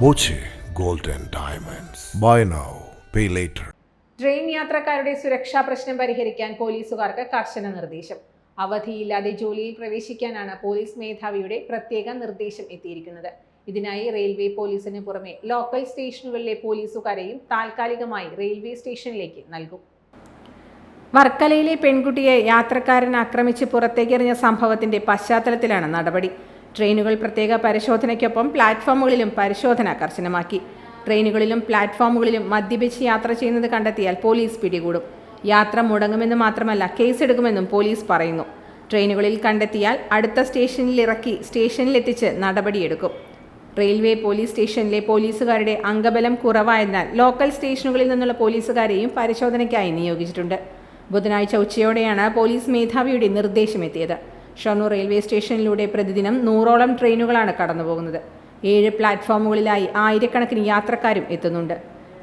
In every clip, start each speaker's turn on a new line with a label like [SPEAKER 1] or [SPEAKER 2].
[SPEAKER 1] Boche gold and diamonds. Buy now pay later
[SPEAKER 2] train യാത്രക്കാരുടെ സുരക്ഷാ പ്രശ്നം പരിഹരിക്കാൻ പോലീസുകാർക്ക് കർശന നിർദ്ദേശം. അവധിയില്ലാതെ ജോലിയിൽ പ്രവേശിക്കാനാണ് പോലീസ് മേധാവിയുടെ പ്രത്യേക നിർദ്ദേശം എത്തിയിരിക്കുന്നത്. ഇതിനായി റെയിൽവേ പോലീസിന് പുറമെ ലോക്കൽ സ്റ്റേഷനുകളിലെ പോലീസുകാരെയും താൽക്കാലികമായി റെയിൽവേ സ്റ്റേഷനിലേക്ക് നൽകും. വർക്കലയിലെ പെൺകുട്ടിയെ യാത്രക്കാരൻ ആക്രമിച്ച് പുറത്തേക്കെറിഞ്ഞ സംഭവത്തിന്റെ പശ്ചാത്തലത്തിലാണ് നടപടി. ട്രെയിനുകൾ പ്രത്യേക പരിശോധനയ്ക്കൊപ്പം പ്ലാറ്റ്ഫോമുകളിലും പരിശോധന കർശനമാക്കി. ട്രെയിനുകളിലും പ്ലാറ്റ്ഫോമുകളിലും മദ്യപിച്ച് യാത്ര ചെയ്യുന്നത് കണ്ടെത്തിയാൽ പോലീസ് പിടികൂടും. യാത്ര മുടങ്ങുമെന്ന് മാത്രമല്ല കേസെടുക്കുമെന്നും പോലീസ് പറയുന്നു. ട്രെയിനുകളിൽ കണ്ടെത്തിയാൽ അടുത്ത സ്റ്റേഷനിൽ ഇറക്കി സ്റ്റേഷനിലെത്തിച്ച് നടപടിയെടുക്കും. റെയിൽവേ പോലീസ് സ്റ്റേഷനിലെ പോലീസുകാരുടെ അംഗബലം കുറവായതിനാൽ ലോക്കൽ സ്റ്റേഷനുകളിൽ നിന്നുള്ള പോലീസുകാരെയും പരിശോധനയ്ക്കായി നിയോഗിച്ചിട്ടുണ്ട്. ബുധനാഴ്ച ഉച്ചയോടെയാണ് പോലീസ് മേധാവിയുടെ നിർദ്ദേശമെത്തിയത്. ഷൊർണൂർ റെയിൽവേ സ്റ്റേഷനിലൂടെ പ്രതിദിനം നൂറോളം ട്രെയിനുകളാണ് കടന്നുപോകുന്നത്. ഏഴ് പ്ലാറ്റ്ഫോമുകളിലായി ആയിരക്കണക്കിന് യാത്രക്കാരും എത്തുന്നുണ്ട്.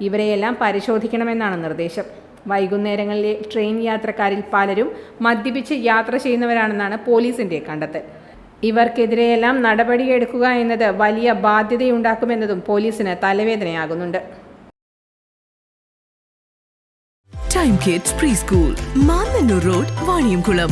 [SPEAKER 2] ഇവരെയെല്ലാം പരിശോധിക്കണമെന്നാണ് നിർദ്ദേശം. വൈകുന്നേരങ്ങളിലെ ട്രെയിൻ യാത്രക്കാരിൽ പലരും മദ്യപിച്ച് യാത്ര ചെയ്യുന്നവരാണെന്നാണ് പോലീസിന്റെ കണ്ടെത്തൽ. ഇവർക്കെതിരെയെല്ലാം നടപടിയെടുക്കുക എന്നത് വലിയ ബാധ്യതയുണ്ടാക്കുമെന്നതും പോലീസിന് തലവേദനയാകുന്നുണ്ട്.
[SPEAKER 3] Time kids pre school Mannanur road Vaniyamkulam